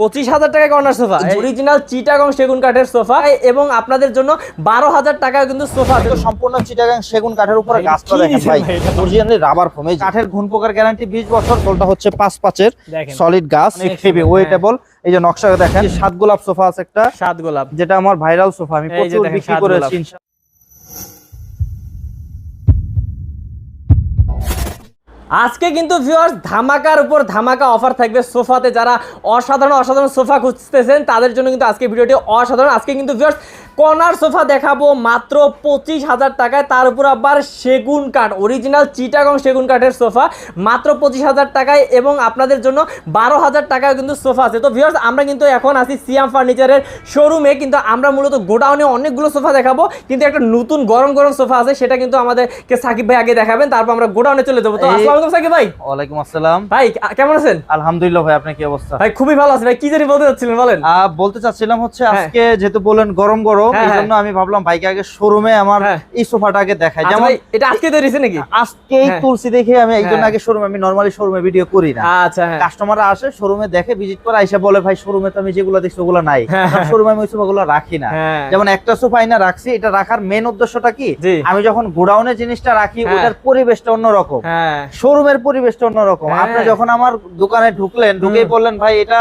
পঁচিশ হাজার টাকা কর্নার সোফা। অরিজিনাল চিটাগং সেগুন কাঠের সোফা। এবং আপনাদের জন্য বারো হাজার টাকা কিন্তু সোফা সম্পূর্ণ চিটাগাং সেগুন কাঠের উপরে এটা? অরিজিনালি রাবার ফোম এই কাঠের ঘুন পোকার গ্যারান্টি 20 বছর তোলটা হচ্ছে পাঁচ পাঁচের সলিড গাছ হেভি ওয়েটেবল এই যে নকশা দেখেন। সাত গোলাপ সোফা আছে একটা। সাত গোলাপ। যেটা আমার ভাইরাল সোফা আমি প্রচুর বিক্রি করেছি গোলাপ। ইনশাআল্লাহ। আজকে কিন্তু ভিউয়ার্স ধামাকার উপর ধামাকা অফার থাকবে সোফাতে। যারা অসাধারণ অসাধারণ সোফা খুঁজতেছেন তাদের জন্য কিন্তু আজকে ভিডিওটি অসাধারণ। আজকে কিন্তু ভিউয়ার্স কর্নার সোফা দেখাবো মাত্র পঁচিশ হাজার টাকায়। তার উপর আবার সেগুন কাঠ অরিজিনাল চিটাগং সেগুন কাঠের সোফা মাত্র পঁচিশ হাজার টাকায় এবং আপনাদের জন্য বারো হাজার টাকায় কিন্তু সোফা আছে। তো ভিউয়ার্স আমরা কিন্তু এখন আছি সিয়াম ফার্নিচারের শোরুমে কিন্তু আমরা মূলত গোডাউনে অনেকগুলো সোফা দেখাবো। কিন্তু একটা নতুন গরম গরম সোফা আছে সেটা কিন্তু আমাদেরকে সাকিব ভাই আগে দেখাবেন তারপর আমরা গোডাউনে চলে যাব। তো আলাইকুম সাকিব ভাই ওয়ালাইকুম আসসালাম ভাই কেমন আছেন আলহামদুলিল্লাহ ভাই আপনার কি অবস্থা ভাই খুবই ভালো আছে ভাই কি জানি বলতে চাচ্ছিলেন বলেন বলতে চাচ্ছিলাম হচ্ছে হ্যাঁ। আজকে যেহেতু বলেন গরম গরম হ্যাঁ, এই হ্যাঁ। জন্য আমি ভাবলাম ভাইকে আগে শোরুমে আমার। এই সোফাটা দেখাই আচ্ছা যেমন ভাই এটা আজকে তৈরিছে নাকি আজকেই। দেখে আমি এই জন্য। আগে শোরুমে আমি নরমালি শোরুমে ভিডিও করি না আচ্ছা কাস্টমাররা আসে শোরুমে দেখে ভিজিট করে আইসা বলে ভাই শোরুমে তো আমি যেগুলো দেখছি ওগুলো নাই। শোরুমে আমি ওই সোফাগুলো রাখি না। যেমন একটা সোফা আইনা রাখছি এটা রাখার মেন উদ্দেশ্যটা কি আমি যখন গোডাউনে জিনিসটা রাখি। ওটার পরিবেশটা অন্যরকম শোরুমের পরিবেশটা অন্যরকম হ্যাঁ। আপনি যখন আমার দোকানে ঢুকলেন ঢুকেই পড়লেন বললেন ভাই এটা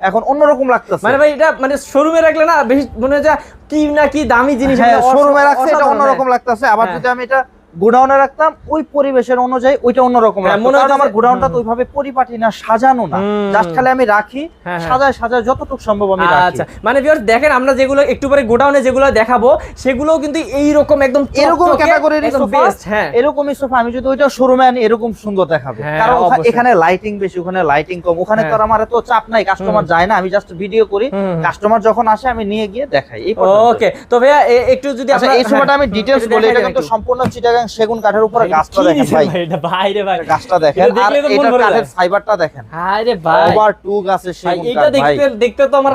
এখন অন্যরকম লাগতেছে মানে ভাই এটা মানে শোরুমে রাখলে না বেশি মনে হয় যে কি না কি দামি জিনিস হ্যাঁ শোরুমে রাখছে এটা অন্যরকম হ্যাঁ। লাগতেছে আবার হ্যাঁ। যদি আমি এটা গোডাউনে রাখতাম ওই পরিবেশের অনুযায়ী ওইটা অন্যরকম হ্যাঁ, কারণ আমার গোডাউনটা তো ওইভাবে পরিপাটি না সাজানো না। জাস্ট খালি আমি রাখি হ্যাঁ, হ্যাঁ। সাজায় সাজায় যতটুকু সম্ভব আমি আচ্ছা। মানে ভিউয়ার্স দেখেন আমরা যেগুলো একটু পরে গোডাউনে যেগুলো দেখাবো সেগুলো কিন্তু এই রকম একদম এরকম চকচকে, ক্যাটাগরির সোফা হ্যাঁ। এরকমই সোফা আমি যদি ওইটা শোরুমে আনি এরকম সুন্দর দেখাবে। কারণ এখানে লাইটিং বেশি ওখানে লাইটিং কম। ওখানে তো। আমার এত চাপ নাই কাস্টমার যায় না আমি জাস্ট ভিডিও করি। কাস্টমার যখন আসে আমি নিয়ে গিয়ে দেখাই। ওকে তো ভাইয়া একটু যদি আচ্ছা এই সোফাটা আমি ডিটেইলস বলি এটা কিন্তু সম্পূর্ণ চিটাগাং সেগুন কাঠের উপরে গাছটা দেখেন ভাই। এটা বাইরে ভাই। গাছটা দেখেন এটা আর এটা কাঠের ফাইবারটা দেখেন। হায় রে ভাই। ওভার টু গাছের সেগুন কাঠ ভাই। দেখতে দেখতে তো আমার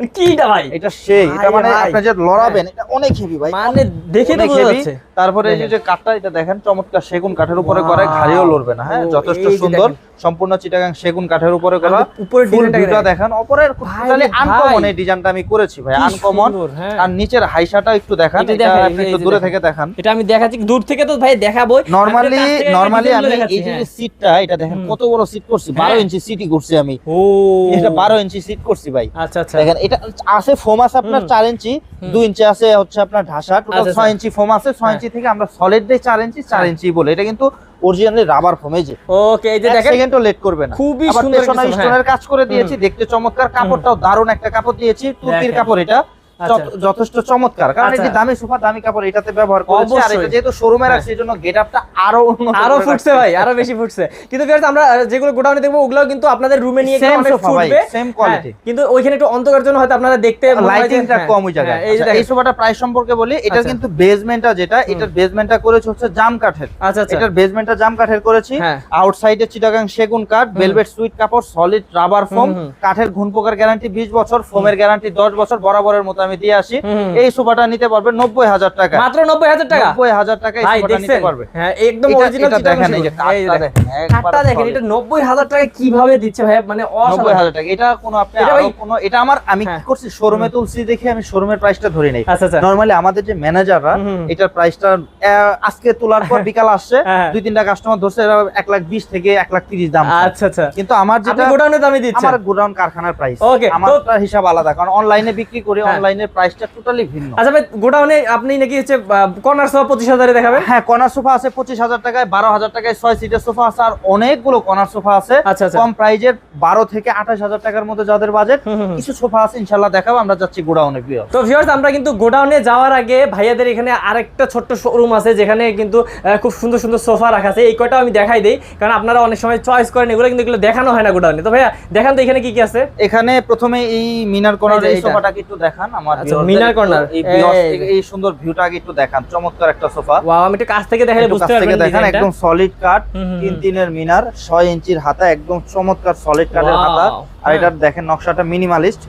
আরও ভাই? এটা সেই এটা মানে আপনি যে লড়াবেন এটা অনেক হেভি ভাই। মানে দেখে তো অনেক বোঝা heavy। যাচ্ছে। তারপরে এই যে কাঠটা এটা দেখেন চমৎকার সেগুন কাঠের উপরে করে ঘাড়িও লড়বে না হ্যাঁ? যথেষ্ট সুন্দর সম্পূর্ণ চিটাগাং সেগুন কাঠের উপরে করা। আর ডিজাইনটা দেখেন। দেখেন উপরের ভাই টোটালি রে ভাই। আনকমন এই ডিজাইনটা আমি করেছি ভাই আনকমন হ্যাঁ। আর নিচের হাইসাটা একটু দেখান এটা এটা আপনি একটু দূরে থেকে দেখান। এটা আমি দেখাচ্ছি দূর থেকে তো ভাই দেখাবো নরমালি নরমালি আমি এই যে হ্যাঁ। সিটটা এটা দেখেন কত বড় সিট করছি বারো হ্যাঁ। ইঞ্চি সিটই করছি আমি। ও। এটা বারো ইঞ্চি সিট করছি ভাই। আচ্ছা আচ্ছা। দেখেন এটা আছে ফোম আছে আপনার চার ইঞ্চি। দুই ইঞ্চি আছে হচ্ছে আপনার ঢাসা। টোটাল ছয়। ইঞ্চি ফোম আছে ছয় হ্যাঁ। ইঞ্চি থেকে আমরা সলিড দিই চার ইঞ্চি চার হ্যাঁ। ইঞ্চি বলে। এটা কিন্তু অরিজিনালি রাবার ফোম এই যে। ওকে এই যে দেখেন সেকেন্ডও লেট করবে না। খুবই সুন্দর স্টোনের কাজ করে দিয়েছি দেখতে চমৎকার। কাপড়টাও দারুণ একটা কাপড় দিয়েছি তুর্কির কাপড় এটা। যথেষ্ট চমৎকার। কারণ এই যে আচ্ছা। দামি সোফা দামি কাপড় এটাতে ব্যবহার করেছি। আর এটা যেহেতু শোরুমে হ্যাঁ। রাখছি এই জন্য গেটআপটা আরও আরও ফুটছে ভাই আরও বেশি ফুটছে। কিন্তু guys, আমরা যেগুলো গোডাউনে দেখব ওগুলো কিন্তু আপনাদের রুমে নিয়ে গেলে অনেক ফুটবে। same quality। হ্যাঁ, কিন্তু ওইখানে একটু অন্ধকার জন্য হয়তো আপনারা দেখতে হয় যে- লাইটিংটা হ্যাঁ, কম ওই জায়গায়। হ্যাঁ, এই যে আচ্ছা, এই সোফাটা প্রাইস সম্পর্কে বলি আচ্ছা। কিন্তু বেসমেন্টটা যেটা এটার বেসমেন্টটা করেছে হচ্ছে জাম কাঠের। আচ্ছা আচ্ছা। এটার বেসমেন্টটা জাম কাঠের করেছি। হ্যাঁ। আউটসাইডে চিটাগাং সেগুন কাঠ ভেলভেট সুইট কাপড় সলিড রাবার ফোম। কাঠের ঘুন পোকার গ্যারান্টি 20 বছর ফোমের গ্যারান্টি 10 বছর বরাবরের মতো আমি দিয়ে আসি। এই সোফাটা নিতে পারবে 90000 টাকা। মাত্র নব্বই হাজার টাকা? 90000 টাকা এই ভাই সোফাটা নিতে পারবে। হ্যাঁ একদম এটা- অরিজিনাল দেখেন এই যে কাঠটা দেখেন একবার কাঠটা দেখেন solid। এটা নব্বই হাজার টাকা কীভাবে দিচ্ছে ভাই মানে নব্বই হাজার টাকা এটা কোনো আপনি এটা কোনো এটা আমার আমি হ্যাঁ। কি করছি শোরুমে তুলছি দেখে আমি শোরুমের প্রাইসটা ধরে নেই। আচ্ছা আচ্ছা। আমাদের যে ম্যানেজাররা। এটার প্রাইসটা আজকে তোলার পর বিকাল আসছে হ্যাঁ। দুই তিনটা কাস্টমার ধরছে এক লাখ বিশ থেকে এক লাখ তিরিশ দাম। আচ্ছা আচ্ছা। কিন্তু আমার যেটা গোডাউনে দামে দিচ্ছেন? আমার গোডাউন কারখানার প্রাইস আমারটা হিসাব আলাদা কারণ অনলাইনে বিক্রি করি হ্যাঁ। অনলাইনের প্রাইসটা টোটালি ভিন্ন। আচ্ছা ভাই গোডাউনে আপনি নাকি হচ্ছে কর্নার সহ পঁচিশ হাজারে দেখাবেন? হ্যাঁ কর্নার সোফা আছে পঁচিশ হাজার টাকায় বারো হাজার টাকায় ছয় সিটের সোফা আছে আর অনেকগুলো কর্নার সোফা আছে। আচ্ছা, আচ্ছা। কম প্রাইজের বারো থেকে আঠাশ হাজার টাকার মধ্যে যাদের বাজেট। কিছু সোফা আছে ইনশাল্লাহ দেখাবো আমরা যাচ্ছি গোডাউনে তো ভিউয়ার্স আমরা কিন্তু গোডাউনে যাওয়ার আগে ভাইয়াদের এখানে আরেকটা ছোট্ট শোরুম আছে যেখানে কিন্তু খুব সুন্দর সুন্দর সোফা রাখা আছে। এই কয়টাও আমি দেখাই দেই কারণ আপনারা অনেক সময় চয়েস করেন এগুলো কিন্তু এগুলো দেখানো হয় না গোডাউনে। তো ভাইয়া দেখান তো এখানে কি কি আছে? এখানে প্রথমে এই মিনার কর্নার এই সোফাটাকে একটু দেখান আমার আচ্ছা, মিনার একটু এই viewers এই থেকে যে। এই সুন্দর ভিউটাকে একটু দেখান চমৎকার একটা সোফা। ওয়াও আমি একটু কাছ থেকে দেখালে বুঝতে পারবেন দেখান একদম সলিড তিন তিনের মিনার ইঞ্চির হাতা একদম চমৎকার সলিড কাঠের হাতা। আর হ্যাঁ। এটার দেখেন নকশাটা মিনিমালিস্ট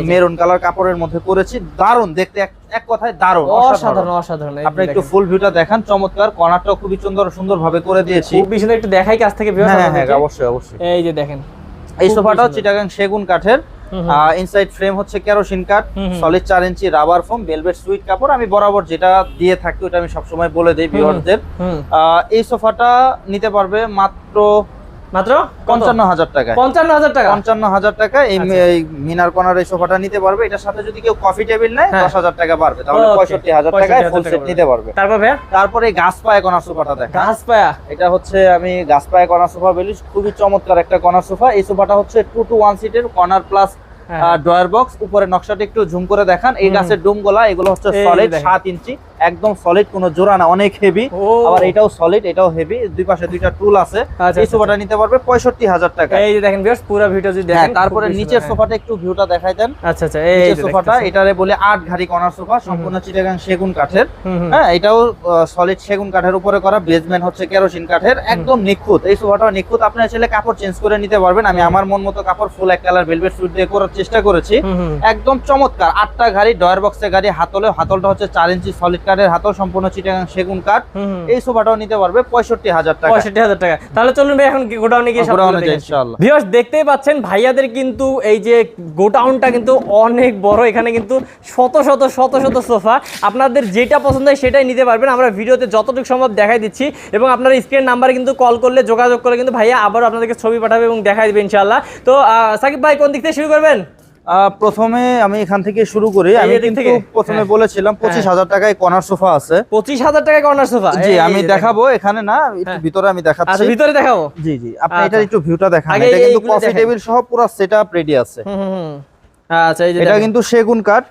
মেরুন কালার কাপড়ের মধ্যে করেছি। দারুণ দেখতে এক- কথায় দারুণ অসাধারণ। অসাধারণ আপনি একটু। ফুল ভিউটা দেখান চমৎকার। কর্নারটাও খুবই সুন্দর সুন্দর ভাবে করে দিয়েছি। একটু দেখাই কাছ থেকে হ্যাঁ হ্যাঁ অবশ্যই অবশ্যই। এই যে দেখেন। এই খুব সোফাটাও চিটাগাং সেগুন কাঠের। ইনসাইড ফ্রেম হচ্ছে কেরোসিন কাঠ। সলিড চার inch rubber foam velvet suit কাপড়। আমি বরাবর যেটা দিয়ে থাকি ওটা আমি সবসময় বলে দিই ভিউয়ারদের এই সোফাটা নিতে পারবে মাত্র মাত্র? পঞ্চান্ন হাজার টাকা পঞ্চান্ন হাজার টাকা? পঞ্চান্ন হাজার টাকা এই আচ্ছা। মিনার কর্নার এই সোফাটা নিতে পারবে। এটার সাথে যদি কেউ কফি টেবিল নেয় হ্যাঁ। দশ হাজার টাকা পারবে তাহলে Okay, পঁয়ষট্টি হাজার টাকায় ফুল টাকা সেট নিতে পারবে। তারপর ভাইয়া? তারপরে গাছ পায়ে কর্নার সোফাটা দেখা গাছ পায়া? এটা হচ্ছে আমি গাছ পায়ে কর্নার সোফা বলি খুবই চমৎকার একটা কর্নার সোফা। এই সোফাটা হচ্ছে টু টু ওয়ান সিটের কর্নার প্লাস। Drawer box. উপরে নকশাটা একটু ঝুম করে দেখান। এই গাছের ডুম গোলা এগুলো হচ্ছে সলিড সাত ইঞ্চি। একদম সলিড কোনো জোড়া না অনেক হেভি আবার এটাও সলিড এটাও হেভি দুই পাশে দুইটা টুল আছে। আচ্ছা, এই আচ্ছা, সোফাটা নিতে পারবে পঁয়ষট্টি হাজার টাকা। এই যে দেখেন পুরো ভিডিও যদি হ্যাঁ দেখেন তারপরে নিচের সোফাটা একটু ভিউটা দেখাই দেন। হ্যাঁ। আচ্ছা আচ্ছা এই সোফাটা। এটারে বলে আট ঘাড়ি কর্নার সোফা সম্পূর্ণ চিটাগাং সেগুন কাঠের। হ্যাঁ এটাও সলিড সেগুন কাঠের উপরে করা বেসমেন্ট হচ্ছে কেরোসিন কাঠের একদম নিখুঁত। এই সোফাটাও নিখুঁত। আপনার ছেলে কাপড় চেঞ্জ করে নিতে পারবেন। আমি আমার মন মতো কাপড় ফুল এক কালার ভেলভেট সুট দিয়ে করার চেষ্টা করেছি। একদম চমৎকার। আটটা ঘাড়ি ডয়ার বক্সের গাড়ি হাতলে হাতলটা হচ্ছে চার ইঞ্চি সলিড কাঠের হাতল সম্পূর্ণ চিটাগাং সেগুন কাঠ। এই সোফাটাও নিতে পারবে পঁয়ষট্টি হাজার টাকা। পঁয়ষট্টি হাজার টাকা। তাহলে চলুন ভাই এখন গোডাউনে গিয়ে গোডাউনে যাই ইনশাআল্লাহ। ভিউয়ার্স দেখতেই পাচ্ছেন ভাইয়াদের কিন্তু এই যে গোডাউনটা কিন্তু অনেক বড়। এখানে কিন্তু শত শত শত শত সোফা। আপনাদের যেটা পছন্দ হয় সেটাই নিতে পারবেন। আমরা ভিডিওতে যতটুকু সম্ভব দেখাই দিচ্ছি এবং আপনারা স্ক্রিন নাম্বারে কিন্তু কল করলে যোগাযোগ করলে কিন্তু ভাইয়া আবারও আপনাদেরকে ছবি পাঠাবে এবং দেখাই দেবে ইনশাআল্লাহ। তো সাকিব ভাই কোন দিক থেকে শুরু করবেন? প্রথমে আমি এখান থেকে শুরু করি। আমি কিন্তু প্রথমে হ্যাঁ। বলেছিলাম পঁচিশ হাজার টাকায় কর্নার সোফা আছে। পঁচিশ হাজার টাকা কর্নার সোফা? জি আমি দেখাবো এখানে না একটু হ্যাঁ। ভিতরে আমি আচ্ছা দেখাচ্ছি ভিতরে দেখাবো? জি জি আপনি আচ্ছা। এটা একটু ভিউটা দেখান। এটা কিন্তু কফি। টেবিল সহ পুরো সেটআপ রেডি আছে। আচ্ছা এই যে এটা কিন্তু সেগুন কাঠ।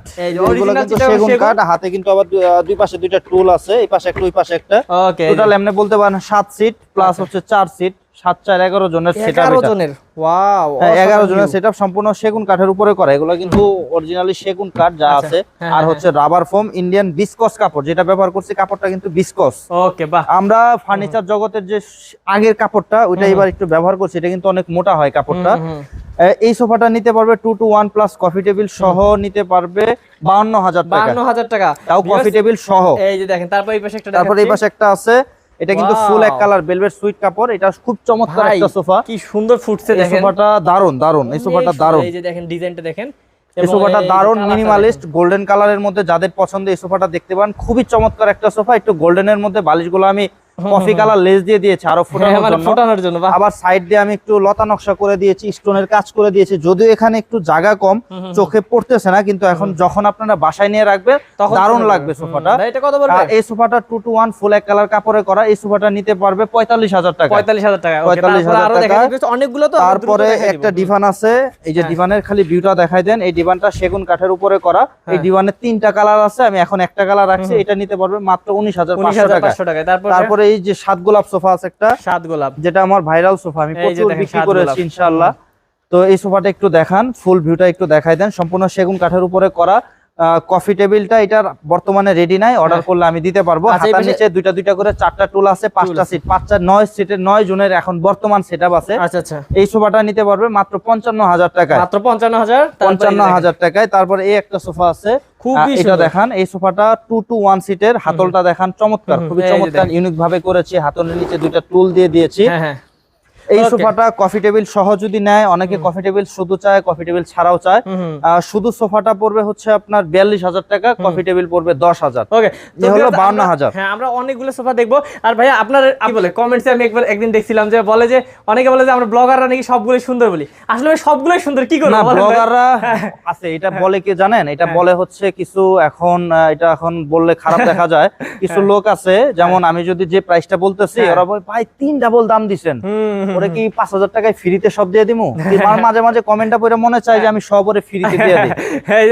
সেগুন হাতে কিন্তু আবার দুই- পাশে দুইটা টুল আছে এই পাশে একটা ওই পাশে একটা। ওকে টোটাল এমনি বলতে পারেন সাত সিট প্লাস আচ্ছা। হচ্ছে চার সিট সাত চার এগারো জনের এগারো জনের। ওয়াও হ্যাঁ, এগারো জনের সেট সম্পূর্ণ সেগুন কাঠের উপরে করা। এগুলো কিন্তু অরিজিনালি সেগুন কাঠ যা আচ্ছা, আছে। হ্যাঁ, আর হ্যাঁ, হচ্ছে রাবার ফোম ইন্ডিয়ান বিসকস কাপড়। যেটা ব্যবহার করছি কাপড়টা কিন্তু বিসকস ওকে বাহ। আমরা ফার্নিচার জগতের যে আগের কাপড়টা ওইটা এবার একটু ব্যবহার করছি। এটা কিন্তু অনেক মোটা হয় কাপড়টা। এই সোফাটা নিতে পারবে two two one plus coffee table সহ নিতে পারবে বাউন্ন হাজার টাকা। বান্ন হাজার টাকা। তাও কফি টেবিল সহ। এই যে দেখেন তারপর এই পাশে একটা তারপর এই পাশে একটা আছে। এটা কিন্তু ফুল এক কালার বেলভেট সুইট কাপড় এটা খুব চমৎকার একটা সোফা। কি সুন্দর ফুটছে এই দেখেন। সোফাটা দারুণ দারুণ এই সোফাটা দারুণ এই যে দেখেন ডিজাইনটা দেখেন। এই সোফাটা দারুণ মিনিমালিস্ট গোল্ডেন কালারের মধ্যে যাদের পছন্দ এই সোফাটা দেখতে পান খুবই চমৎকার একটা সোফা। একটু গোল্ডেনের মধ্যে বালিশগুলো আমি কফি কালার লেস দিয়ে দিয়েছি আরও হ্যাঁ, ফোটানোর মানে জন্য। ফোটানোর জন্য আবার সাইড দিয়ে আমি একটু লতা নকশা করে দিয়েছি স্টোনের কাজ করে দিয়েছি যদিও এখানে একটু জায়গা কম চোখে পড়তেছে না কিন্তু এখন যখন আপনারা বাসায় নিয়ে রাখবে তখন দারুণ লাগবে সোফাটা। এটা কত বলবে এই সোফাটা টু টু ওয়ান ফুল এক কালার কাপড়ে করা এই সোফাটা নিতে পারবে পঁয়তাল্লিশ হাজার টাকা। পঁয়তাল্লিশ হাজার টাকা okay, 45,000 তারপরে আরও দেখা টাকা। অনেকগুলো তো তারপরে একটা ডিভান আছে এই যে হ্যাঁ। ডিভানের খালি ভিউটা দেখাই দেন এই ডিভানটা সেগুন কাঠের উপরে করা। এই হ্যাঁ। ডিভানের তিনটা কালার আছে আমি এখন একটা কালার রাখছি এটা নিতে পারবে মাত্র উনিশ হাজার উনিশ পাঁচশো হাজার টাকা তারপর তারপরে এই যে সাত গোলাপ সোফা আছে একটা সাত গোলাপ। যেটা আমার ভাইরাল সোফা আমি প্রচুর বিক্রি করেছি। ইনশাআল্লাহ। তো এই সোফাটা একটু দেখান ফুল ভিউটা একটু দেখাই দেন। সম্পূর্ণ সেগুন কাঠের উপরে করা। কফি টেবিলটা এটার বর্তমানে রেডি নাই অর্ডার হ্যাঁ। করলে আমি দিতে পারব। আচ্ছা, হাতার নিচে দুইটা দুইটা করে চারটা টুল আছে পাঁচটা সিট পাঁচটা নয় সিটের নয় জনের এখন বর্তমান সেটআপ আছে। আচ্ছা আচ্ছা। এই সোফাটা নিতে পারবে মাত্র পঞ্চান্ন হাজার টাকায়। মাত্র পঞ্চান্ন হাজার পঞ্চান্ন। হাজার টাকায়। তারপরে এই একটা সোফা আছে। খুবই এটা। দেখান এই সোফাটা টু টু ওয়ান সিটের হাতলটা দেখান চমৎকার খুবই চমৎকার ইউনিক ভাবে করেছি। হাতলের নিচে দুইটা টুল দিয়ে দিয়েছি। হ্যাঁ হ্যাঁ। এই সোফাটা কফি টেবিল সহ যদি নেয় অনেকে কফি টেবিল শুধু চায় কফি টেবিল ছাড়াও চায়। শুধু সোফাটা পড়বে হচ্ছে আপনার বিয়াল্লিশ হাজার টাকা কফি টেবিল পড়বে দশ হাজার। হলো 52,000 হ্যাঁ আমরা অনেকগুলো সোফা দেখব। আর ভাইয়া আপনার বলে? কমেন্টসে আমি একবার একদিন দেখছিলাম যে বলে যে অনেকে বলে যে আমরা ব্লগাররা নাকি সবগুলোই সুন্দর বলি। আসলে সবগুলোই সুন্দর কি করব ব্লগাররা আছে এটা বলে কি জানেন? এটা হ্যাঁ। বলে হচ্ছে কিছু এখন এটা এখন বললে খারাপ দেখা যায়। কিছু লোক আছে যেমন আমি যদি যে প্রাইসটা বলতেছি হ্যাঁ। ওরা ভাই তিন ডাবল দাম দিছেন। ওরে কি পাঁচ হাজার টাকায় ফ্রিতে সব দিয়ে দিমু? কি মাঝে মাঝে কমেন্টটা পড়ে মনে চায় যে আমি সব ওরে ফ্রিতে দিয়ে দিই। হ্যাঁ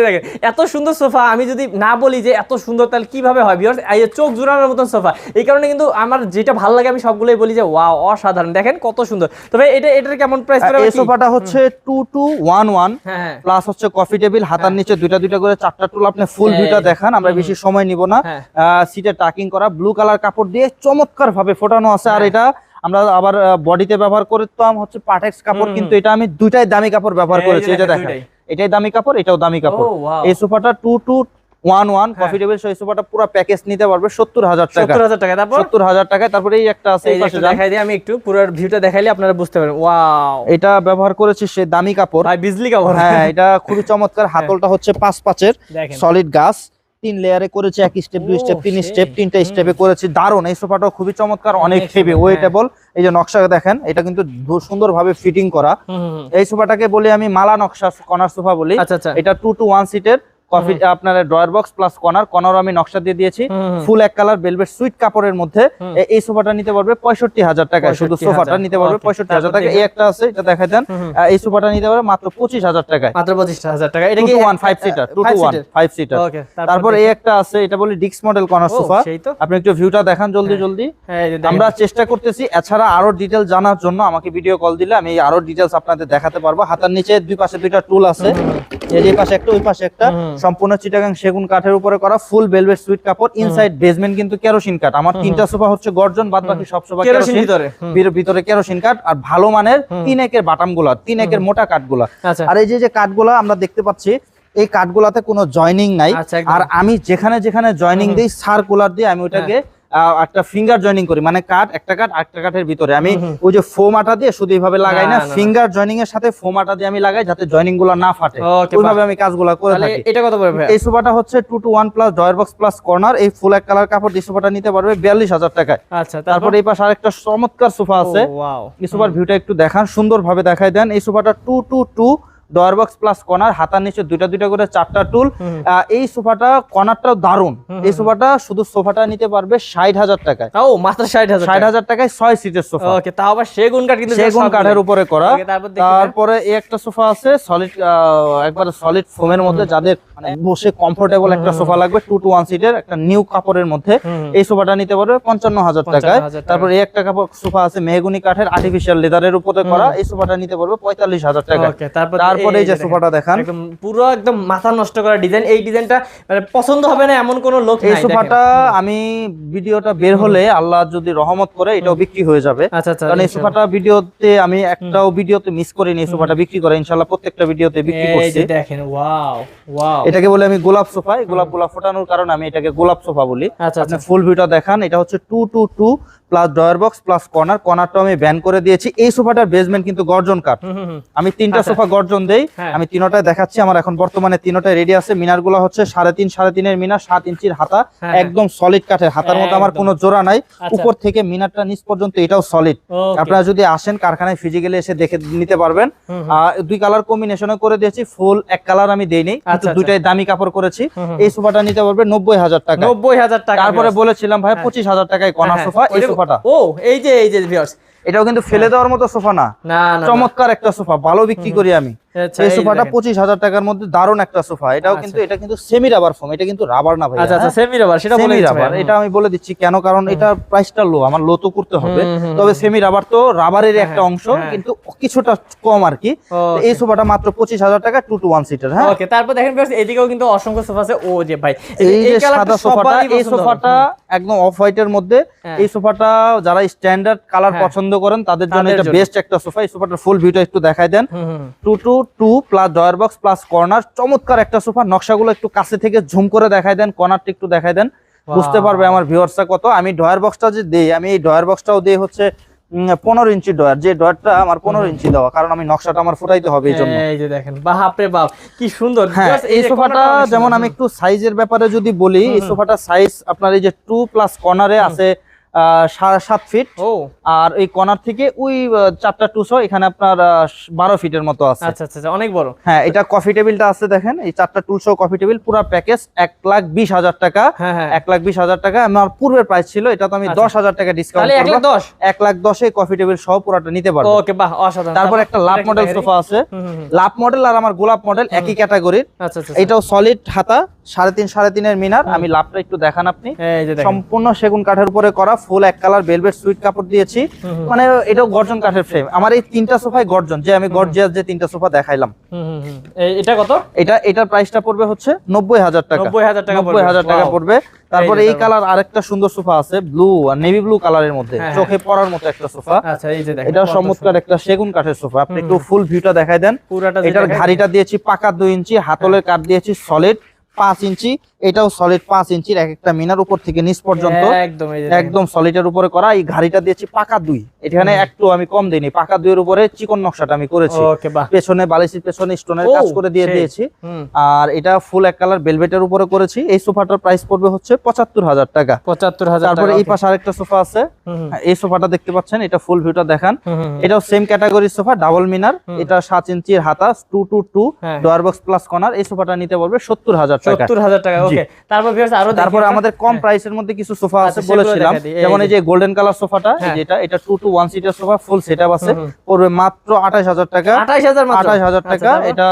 এত সুন্দর সোফা আমি যদি না বলি যে এত সুন্দর তাহলে কীভাবে হয়? এই চোখ জুড়ানোর মতন সোফা। এই কারণে কিন্তু আমার যেটা ভালো লাগে আমি সবগুলোই বলি যে ওয়াও অসাধারণ। দেখেন কত সুন্দর। তবে এটা এটার কেমন প্রাইস এই সোফাটা হচ্ছে টু টু ওয়ান ওয়ান হ্যাঁ হ্যাঁ। প্লাস হচ্ছে কফি টেবিল হাতার নিচে দুইটা দুইটা করে চারটা টুল আপনি ফুল ভিউটা দেখান আমরা বেশি সময় নিব না। হ্যাঁ। সিটে টাকিং করা ব্লু কালার কাপড় দিয়ে চমৎকার ভাবে ফোটানো আছে। আর হ্যাঁ। এটা আমরা আবার বডিতে ব্যবহার করতাম হচ্ছে পাটেক্স কাপড় কিন্তু এটা আমি দুইটাই দামি কাপড় ব্যবহার করেছি এটা দেখেন, এটাই দামি কাপড় এটাও দামি কাপড়। এই সোফাটা টু টু ওয়ান ওয়ান হ্যাঁ। এই সোফাটা পুরো প্যাকেজ নিতে পারবে সত্তর হাজার টাকা। সত্তর হাজার টাকা তারপর? সত্তর হাজার টাকায় তারপরে এই একটা আছে। দেখাই দিই আমি একটু পুরো ভিউটা দেখাইলে আপনারা বুঝতে পারবেন। ওয়াও এটা ব্যবহার করেছি সে দামি কাপড়। ভাই বিজলি কাপড়। হ্যাঁ এটা খুবই চমৎকার। হাতলটা হচ্ছে পাঁচ পাঁচের সলিড গাছ তিন লেয়ারে করেছে এক স্টেপ দুই স্টেপ তিন স্টেপ তিনটা স্টেপে করেছে। দারুণ এই সোফাটাও খুবই চমৎকার অনেক হেভি ওয়েটেবল এই যে নকশা দেখেন এটা কিন্তু সুন্দর ভাবে ফিটিং করা। এই সোফাটাকে বলি আমি মালা নকশা কর্নার সোফা বলি। আচ্ছা আচ্ছা। এটা টু টু ওয়ান সিটের কফি আপনার drawer box plus corner. Corner আমি নকশা দিয়ে দিয়েছি। ফুল এক কালার বেলভেট সুইট কাপড়ের মধ্যে। এই সোফাটা নিতে পারবে পঁয়ষট্টি হাজার টাকা শুধু সোফাটা নিতে পারবে পঁয়ষট্টি হাজার টাকা এই একটা আছে এটা দেখা দেন। এই সোফাটা নিতে পারবে মাত্র পঁচিশ হাজার টাকায়। মাত্র পঁচিশ হাজার টাকা এটা কি one five seater two two one five seater তারপর এই একটা আছে এটা বলি ডিক্স মডেল কর্নার সোফা। আপনি একটু ভিউটা দেখান জলদি জলদি। হ্যাঁ এই যে দেখেন। আমরা চেষ্টা করতেছি এছাড়া আরও ডিটেল জানার জন্য আমাকে ভিডিও কল দিলে আমি আরও ডিটেলস আপনাদের দেখাতে পারব। হাতার নিচে দুই পাশে দুইটা টুল আছে। এই পাশে একটা ওই পাশে একটা। সম্পূর্ণ চিটাগাং সেগুন কাঠের উপরে করা ফুল ভেলভেট সুইট কাপড় ইনসাইড বেসমেন্ট কিন্তু কেরোসিন কাঠ। আমার তিনটা সোফা হচ্ছে গর্জন বাদ বাকি সব সোফা কেরোসিন ভিতরে ভিতরে- কেরোসিন কাঠ আর ভালো মানের তিন একের বাটামগুলা তিন একের মোটা কাঠগুলা। গুলা আর এই যে যে কাঠগুলা আমরা দেখতে পাচ্ছি এই কাঠ গুলাতে কোনো জয়নিং নাই। আচ্ছা, আর আমি যেখানে যেখানে জয়নিং দিই সার্কুলার দিয়ে আমি ওটাকে আহ, একটা ফিঙ্গার জয়নিং করি। মানে কাঠ একটা কাঠ একটা কাঠের ভিতরে। আমি ওই যে ফোম আটা দিয়ে শুধু এইভাবে লাগাই না। ফিঙ্গার জয়নিং এর সাথে ফোম আটা দিয়ে আমি লাগাই যাতে জয়নিংগুলো না ফাটে। ওইভাবে আমি কাজগুলো করে থাকি। এটা কত পড়বে এই সোফাটা হচ্ছে two two one plus drawer box plus corner এই ফুল এক কালার কাপড় এই সোফাটা নিতে পারবে বিয়াল্লিশ হাজার টাকায়। আচ্ছা তারপর? এই পাশে আরেকটা চমৎকার সোফা আছে। এই সোফার ভিউটা একটু দেখান সুন্দর ভাবে দেখাই দেন। এই সোফাটা two two two drawer box plus corner হাতার নিচে দুইটা দুইটা করে চারটা টুল এই সোফাটা কর্নারটাও দারুণ এই সোফাটা শুধু সোফাটা নিতে পারবে ষাট হাজার টাকায়। তাও মাত্র ষাট হাজার ষাট হাজার টাকায় ছয় সিটের সোফা। ওকে তাও আবার সেগুন কাঠ কিন্তু সেগুন। কাঠের উপরে করা। তারপর এই একটা সোফা আছে সলিড একবার সলিড ফোমের মধ্যে যাদের বসে কমফোর্টেবল একটা সোফা লাগবে টু টু ওয়ান সিটের একটা নিউ কাপড়ের মধ্যে। এই সোফাটা নিতে পারবে পঞ্চান্ন হাজার টাকায়। তারপর এই একটা কাপড় সোফা আছে মেহগুনি কাঠের আর্টিফিশিয়াল লেদারের উপরে করা। এই সোফাটা নিতে পারবে পঁয়তাল্লিশ হাজার টাকা তারপর এই যে সোফাটা দেখান। পুরো একদম মাথা নষ্ট করা ডিজাইন এই ডিজাইনটা মানে পছন্দ হবে না এমন কোনো লোক এই সোফাটা আমি ভিডিওটা বের হলে আল্লাহ যদি রহমত করে এটাও বিক্রি হয়ে যাবে। আচ্ছা আচ্ছা কারণ এই সোফাটা ভিডিওতে আমি একটাও ভিডিওতে মিস করিনি এই সোফাটা বিক্রি করে। ইনশাল্লাহ প্রত্যেকটা ভিডিওতে বিক্রি করছি। দেখেন ওয়াও ওয়াও এটাকে বলে আমি গোলাপ সোফা। গোলাপ গোলাপ ফোটানোর কারণে আমি এটাকে গোলাপ সোফা বলি। আচ্ছা আপনি আচ্ছা। ফুল ভিউটা দেখান এটা হচ্ছে two two two plus drawer box plus corner কর্নারটা আমি ব্যান করে দিয়েছি। এই সোফাটার বেসমেন্ট কিন্তু গর্জন কাঠ। আমি তিনটা আচ্ছা। সোফা গর্জন দেই। হ্যাঁ। আমি তিনটায় দেখাচ্ছি আমার এখন বর্তমানে তিনটায় রেডি আছে। মিনারগুলো হচ্ছে সাড়ে তিন সাড়ে তিনের মিনার সাত ইঞ্চির হাতা। হ্যাঁ, একদম সলিড কাঠের। হাতার মধ্যে আমার কোনো জোড়া নাই। আচ্ছা। উপর থেকে মিনারটা নিচ পর্যন্ত এটাও সলিড আপনারা যদি আসেন কারখানায় ফিজিক্যালি এসে দেখে নিতে পারবেন। আহ, দুই কালার কম্বিনেশনে করে দিয়েছি। ফুল এক কালার আমি দেইনি। কিন্তু আচ্ছা, দুইটাই দামি কাপড় করেছি। এই সোফাটা নিতে পারবে নব্বই হাজার টাকা নব্বই হাজার টাকা তারপরে বলেছিলাম ভাই হ্যাঁ। পঁচিশ হাজার টাকায় হ্যাঁ, সোফা। এই ওইটা- সোফাটা। ও এই যে এই যে ভিউয়ার্স এটাও কিন্তু ফেলে দেওয়ার মতো সোফা না। চমৎকার একটা সোফা ভালো বিক্রি করি আমি। এই এই সোফাটা পঁচিশ হাজার টাকার মধ্যে দারুণ একটা সোফা। এটাও আচ্ছা। কিন্তু এটা কিন্তু সেমি রাবার ফোম এটা কিন্তু রাবার না ভাই আচ্ছা আচ্ছা সেমি রাবার সেটা সেমি রাবার এটা আমি বলে দিচ্ছি। কেন? কারণ এটা প্রাইসটা লো আমার লো তো করতে হবে। তবে সেমি রাবার তো রাবারের হ্যাঁ, একটা অংশ হ্যাঁ। কিন্তু কিছুটা কম আর কি। এই সোফাটা মাত্র পঁচিশ হাজার টাকা টু টু ওয়ান সিটার হ্যাঁ। ওকে তারপর দেখেন এদিকেও কিন্তু অসংখ্য সোফা আছে। ও যে ভাই এই যে সাদা সোফাটা এই সোফাটা একদম অফ হোয়াইটের মধ্যে হ্যাঁ। এই সোফাটা যারা স্ট্যান্ডার্ড কালার। পছন্দ করেন তাদের জন্য এটা বেস্ট একটা সোফা। এই সোফাটার ফুল ভিউটা একটু দেখাই দেন। Two two two plus drawer box plus corner চমৎকার একটা সোফা। নকশাগুলো একটু কাছে থেকে ঝুম করে দেখাই দেন কর্নারটা একটু দেখাই দেন। বুঝতে পারবে আমার ভিউয়ার্সটা কত। আমি ডয়ার বক্সটা যে দেই আমি এই ডয়ার বক্সটাও দেই হচ্ছে পনেরো ইঞ্চি ডয়ার যে ডয়ারটা আমার পনেরো ইঞ্চি দেওয়া কারণ আমি নকশাটা আমার ফুটাইতে হবে এই জন্য। এই যে দেখেন বাপরে বাপ কি সুন্দর। হ্যাঁ এই সোফাটা যেমন আমি একটু সাইজের ব্যাপারে যদি বলি এই সোফাটার সাইজ আপনার এই যে টু প্লাস কর্নারে আছে সাত ফিট আর কর্নার থেকে ওই চারটা টুসো এখানে আপনার বারো ফিটের মতো আছে। আচ্ছা আচ্ছা আচ্ছা, অনেক বড়। হ্যাঁ এটা কফি টেবিলটা আছে দেখেন। এই চারটা টুলসো কফি টেবিল পুরো প্যাকেজ এক লাখ বিশ হাজার টাকা। হ্যাঁ হ্যাঁ। এক লাখ বিশ হাজার টাকা। আমার পূর্বের প্রাইস ছিল এটা তো আমি আচ্ছা। দশ হাজার টাকা ডিসকাউন্ট এক লাখ দশ? কফি টেবিল সহ পুরোটা নিতে পারব। ওকে বাহ অসাধারণ। তারপর একটা লাভ মডেল সোফা আছে। লাভ মডেল আর আমার গোলাপ মডেল একই ক্যাটাগরির আচ্ছা এটাও সলিড হাতা সাড়ে তিন সাড়ে তিনের মিনার। আমি লাভটা একটু দেখান আপনি। সম্পূর্ণ সেগুন কাঠের উপরে করা ফুল এক কালার ভেলভেট সুইট কাপড় দিয়েছি। মানে এটাও গর্জন কাঠের ফ্রেম আমার এই তিনটা সোফায় গর্জন যে আমি গর্জিয়াস যে তিনটা সোফা দেখাইলাম। এটা কত? এটা এটার প্রাইসটা পড়বে হচ্ছে নব্বই হাজার টাকা। 90,000 টাকা নব্বই হাজার টাকা পড়বে। তারপরে এই কালার আরেকটা সুন্দর সোফা আছে ব্লু আর নেভি ব্লু কালারের মধ্যে। হ্যাঁ, চোখে পড়ার মতো একটা সোফা। আচ্ছা এই যে দেখেন এটা চমৎকার একটা সেগুন কাঠের সোফা। আপনি একটু ফুল ভিউটা দেখাই দেন। পুরাটা এটার ঘাড়িটা দিয়েছি পাকা দুই ইঞ্চি হাতলের কাঠ দিয়েছি সলিড পাঁচ ইঞ্চি এটাও সলিড পাঁচ ইঞ্চির এক একটা মিনার উপর থেকে নিচ পর্যন্ত। একদম সলিডের উপরে করা। এই ঘাড়িটা দিয়েছি পাকা দুই। এখানে একটু আমি কম দিইনি। পাকা দুইয়ের উপরে চিকন নকশাটা আমি করেছি। পেছনে বালিশের পেছনে স্টোনের কাজ করে দিয়ে। দিয়েছি। আর এটা ফুল এক কালার বেলভেটের উপরে করেছি। এই সোফাটার প্রাইস পড়বে হচ্ছে পঁচাত্তর হাজার টাকা। পঁচাত্তর হাজার তারপরে এই পাশে আরেকটা সোফা আছে। এই সোফাটা দেখতে পাচ্ছেন এটা ফুল ভিউটা দেখান। এটাও সেম ক্যাটাগরির সোফা ডাবল মিনার এটা সাত ইঞ্চির হাতা two two two. Drawer box plus corner এই সোফাটা নিতে পারবে সত্তর হাজার টাকা সত্তর হাজার টাকা। ওকে তারপর ভিউয়ার্স আরও দেখি আমাদের কম প্রাইসের মধ্যে কিছু সোফা আছে আচ্ছা, বলেছিলাম। দিই, এই যেমন এই যে গোল্ডেন কালার সোফাটা হ্যাঁ। যেটা এটা two two one seater sofa full setup আছে। পড়বে মাত্র আঠাশ হাজার টাকা। মাত্র? আচ্ছা, টাকা এটা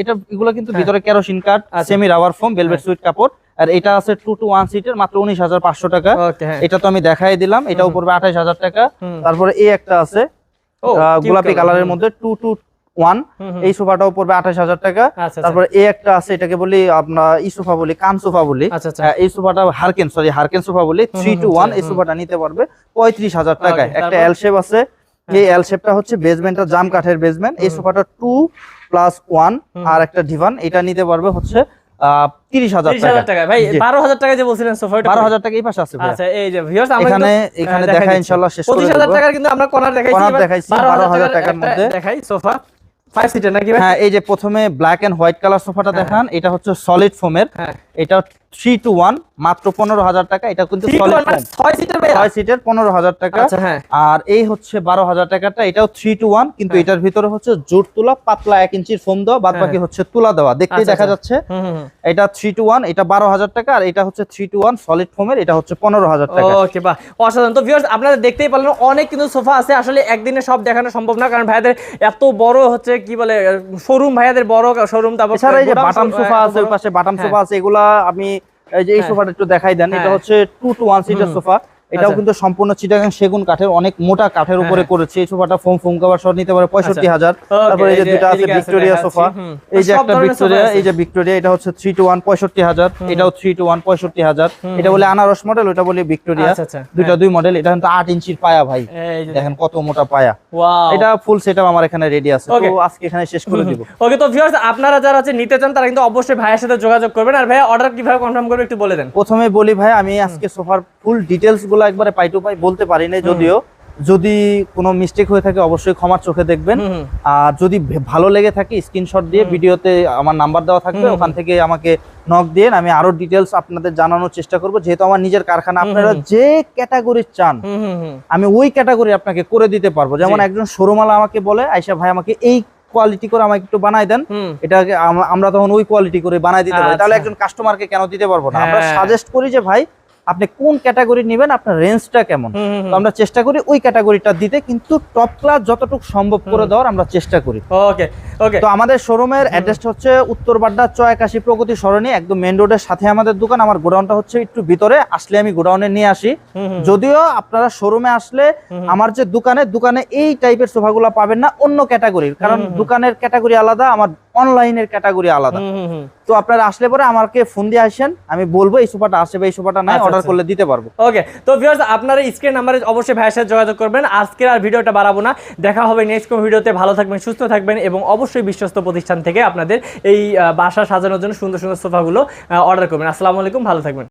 এটা এগুলো কিন্তু হ্যাঁ। ভিতরে কেরোসিন আচ্ছা। সেমি রাবার ফোম ভেলভেট হ্যাঁ। সুইট কাপড়। আর এটা আছে টু টু ওয়ান সিটের মাত্র উনিশ হাজার পাঁচশো টাকা। হ্যাঁ। এটা তো আমি দেখাই দিলাম এটাও হুম। পড়বে আঠাশ হাজার টাকা। তারপরে এই একটা আছে গোলাপি কালারের মধ্যে টু টু ওয়ান। এই সোফাটাও পড়বে আঠাশ হাজার টাকা। আচ্ছা আচ্ছা। তারপরে এই একটা আছে এটাকে বলি আপনার ই সোফা বলি কান সোফা বলি। আচ্ছা আহ, এই সোফাটা হারকেন সরি হারকেন সোফা বলি থ্রি টু ওয়ান এই সোফাটা নিতে পারবে পঁয়ত্রিশ হাজার টাকায়। একটা এল শেপ আছে এই এল শেপটা হচ্ছে বেসমেন্টটা জাম কাঠের বেসমেন্ট এই সোফাটা টু প্লাস ওয়ান আর একটা ডিভান এটা নিতে পারবে হচ্ছে তিরিশ হাজার হাজার টাকা। ভাই বারো হাজার টাকা যে বলছিলেন সোফা বারো হাজার টাকা এই পাশে আছে আচ্ছা এই যে ভিউয়ার্স আমরা এখানে এখানে দেখা দেখাই ইনশাল্লাহ শেষ পঁচিশ হাজার। টাকার কিন্তু আমরা কর্নার দেখাইছি, 12,000 12,000 টাকার মধ্যে। দেখাই সোফা। ফাইভ সিটার নাকি হ্যাঁ এই যে প্রথমে ব্ল্যাক এন্ড হোয়াইট কালার সোফাটা। দেখান এটা হচ্ছে সলিড ফোমের এটা থ্রি টু ওয়ান মাত্র পনেরো হাজার টাকা। এটা কিন্তু মানে ছয় সিটার পনেরো হাজার টাকা। আচ্ছা হ্যাঁ। আর এই হচ্ছে বারো হাজার টাকাটা এটাও থ্রি টু ওয়ান কিন্তু হ্যাঁ। এটার ভিতরে হচ্ছে জোর তুলা পাতলা এক ইঞ্চির ফোম দেওয়া বাদ বাকি হ্যাঁ। হচ্ছে তুলা দেওয়া। দেখতেই আচ্ছা, দেখা আচ্ছা। যাচ্ছে। এটা থ্রি টু ওয়ান এটা বারো হাজার টাকা আর এটা হচ্ছে থ্রি টু ওয়ান সলিড ফোমের এটা হচ্ছে পনেরো হাজার টাকা। ওকে অসাধারণ। তো ভিউয়ার্স আপনারা দেখতেই পারলেন অনেক কিন্তু সোফা আছে। আসলে একদিনে সব দেখানো সম্ভব না কারণ ভাইয়াদের এত বড় হচ্ছে কি বলে শোরুম ভাইয়াদের বড় শোরুম তারপর বাটাম সোফা আছে ওই পাশে বাটাম। সোফা আছে এগুলা আমি এই যে এই হ্যাঁ। সোফাটা একটু দেখাই দেন এটা হ্যাঁ। হচ্ছে two two one seater sofa এটাও আচ্ছা। কিন্তু সম্পূর্ণ চিটাগাং সেগুন কাঠের অনেক মোটা কাঠের উপরে হ্যাঁ। করেছে। এই সোফাটা ফোম ফোম কভার সহ নিতে পারে পঁয়ষট্টি হাজার। তারপরে এই যে দুটা আছে ভিক্টোরিয়া সোফা। এই যে একটা ভিক্টোরিয়া এই যে ভিক্টোরিয়া এটা হচ্ছে থ্রি টু ওয়ান পঁয়ষট্টি হাজার। এটাও থ্রি টু ওয়ান পঁয়ষট্টি হাজার। এটা বলে আনারস মডেল ওটা বলে ভিক্টোরিয়া। আচ্ছা, আচ্ছা, দুইটা হ্যাঁ। দুই মডেল এটা কিন্তু আট ইঞ্চির পায়া ভাই। দেখেন। কত মোটা পায়া। ওয়াও এটা ফুল সেটআপ আমার এখানে রেডি আছে। তো আজকে এখানে শেষ করে দিব। ওকে তো ভিউয়ার্স আপনারা যারা আছে নিতে চান তারা কিন্তু অবশ্যই ভাইয়ের সাথে যোগাযোগ করবেন। আর ভাই অর্ডার কীভাবে কনফার্ম করবে একটু বলে দেন। প্রথমে বলি ভাই আমি আজকে সোফার ফুল ডিটেলস গুলো একবারে পাই টু পাই বলতে পারি না যদিও যদি কোনো মিস্টেক হয়ে থাকে অবশ্যই ক্ষমার চোখে দেখবেন। আর যদি ভালো লেগে থাকে স্ক্রিনশট দিয়ে। ভিডিওতে আমার নাম্বার দেওয়া থাকবে ওখান থেকে আমাকে নক দিয়ে আমি আরও ডিটেলস আপনাদের জানানোর চেষ্টা করব যেহেতু আমার নিজের কারখানা আপনারা যে ক্যাটাগরি চান। আমি ওই ক্যাটাগরি আপনাকে করে দিতে পারব যেমন একজন শোরুমালা আমাকে বলে আয়সা ভাই আমাকে এই কোয়ালিটি করে আমাকে একটু বানাই দেন। এটাকে আমরা তখন ওই কোয়ালিটি করে বানাই দিতে পারি তাহলে আচ্ছা। একজন কাস্টমারকে কেন দিতে পারব না আমরা হ্যাঁ। সাজেস্ট করি যে ভাই আপনি কোন ক্যাটাগরি নেবেন আপনার রেঞ্জটা কেমন? তো আমরা চেষ্টা করি ওই ক্যাটাগরিটা দিতে কিন্তু টপ ক্লাস যতটুকু সম্ভব করে দেওয়ার আমরা চেষ্টা করি। ওকে ওকে তো আমাদের শোরুমের অ্যাড্রেসটা হচ্ছে উত্তর বাড্ডা চয়াকাশি প্রগতি সরণি একদম মেন রোডের সাথে আমাদের দোকান। আমার গোডাউনটা হচ্ছে একটু ভিতরে আসলে আমি গোডাউনে নিয়ে আসি। যদিও আপনারা শোরুমে আসলে আমার যে দোকানে দোকানে এই টাইপের সোফাগুলো পাবেন না অন্য ক্যাটাগরির কারণ। দোকানের ক্যাটাগরি আলাদা আমার অনলাইনের ক্যাটাগরি আলাদা। তো আপনারা আসলে পরে আমাকে ফোন দিয়ে আসেন আমি বলব এই সোফাটা আসবে এই সোফাটা নাই আচ্ছা, অর্ডার আচ্ছা। করলে দিতে পারব। ওকে তো ভিউয়ার্স আপনারা স্ক্রিন নাম্বারে অবশ্যই ভাইয়ের সাথে যোগাযোগ করবেন। আজকে আর ভিডিওটা বাড়াবো না। দেখা হবে নেক্সট কোন ভিডিওতে। ভালো থাকবেন সুস্থ থাকবেন এবং অবশ্যই বিশ্বস্ত প্রতিষ্ঠান থেকে আপনাদের এই বাসা সাজানোর জন্য সুন্দর সুন্দর সোফাগুলো অর্ডার করবেন। আসসালামু আলাইকুম ভালো থাকবেন।